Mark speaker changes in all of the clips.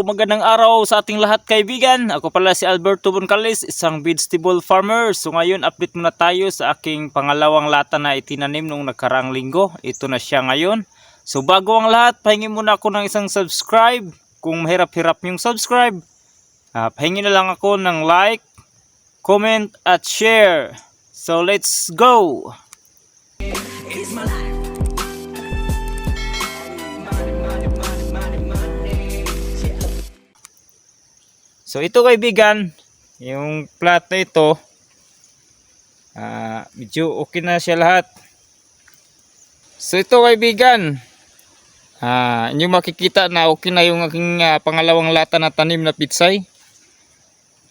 Speaker 1: Magandang araw sa ating lahat kaibigan. Ako pala si Alberto Boncales, isang vegetable farmer. So ngayon update muna tayo sa aking pangalawang lata na itinanim nung nakaraang linggo. Ito na siya ngayon. So bago ang lahat, pahingi muna ako ng isang subscribe. Kung mahirap-hirap yung subscribe, ah, pahingi na lang ako ng like, comment at share. So let's go! So ito kaibigan, yung plat na ito, ah, medyo okay na siya lahat. So ito kaibigan, ah, inyo makikita na okay na yung aking ah, pangalawang lata na tanim na pitsay.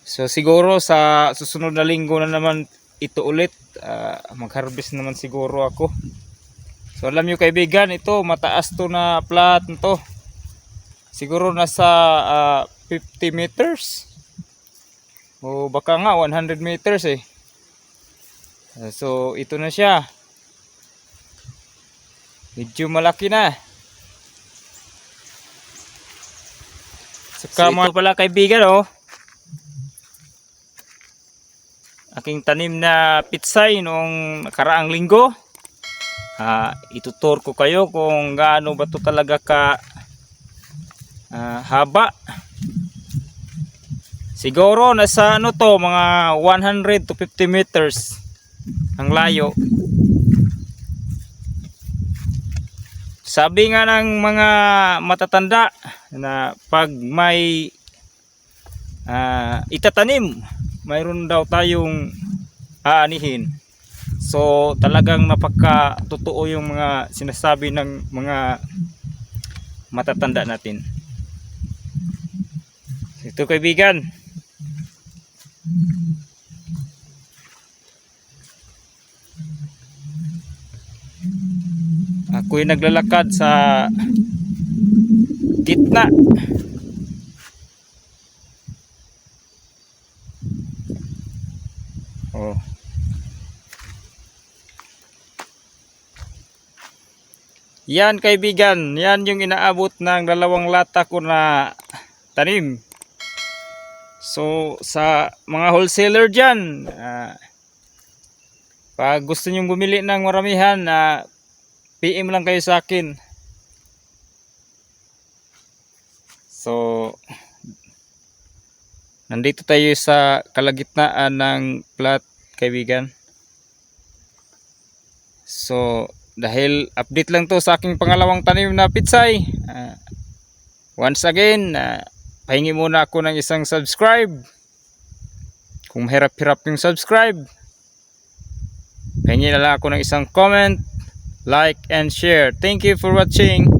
Speaker 1: So siguro sa susunod na linggo na naman ito ulit, ah, mag-harvest naman siguro ako. So alam nyo kaibigan, ito mataas to na plat na to. Siguro nasa ah, 50 meters. O baka nga 100 meters eh. Ah, So ito na siya. Medyo malaki na. Saka mga pala kaibigan oh. Aking tanim na pitsay noong nakaraang linggo. Ah, itutur ko kayo kung gaano ba to talaga ka ah, haba. Siguro nasa ano to mga 100 to 50 meters ang layo. Sabi nga ng mga matatanda na pag may ah, itatanim, mayroon daw tayong aanihin. So talagang napaka totoo yung mga sinasabi ng mga matatanda natin. Ito kaibigan. Ako'y naglalakad sa gitna. Oh. Yan kaibigan, yan yung inaabot ng dalawang lata ko na tanim. So sa mga wholesaler dyan, ah, pag gusto nyong bumili ng maramihan, na PM lang kayo sa akin. So, nandito tayo sa kalagitnaan ng plat, kaibigan. So, dahil update lang to sa aking pangalawang tanim na pitsay. ah, once again, ah, pahingi muna ako ng isang subscribe. Kung mahirap-hirap yung subscribe, pahingi na lang ako ng isang comment, like, and share. Thank you for watching.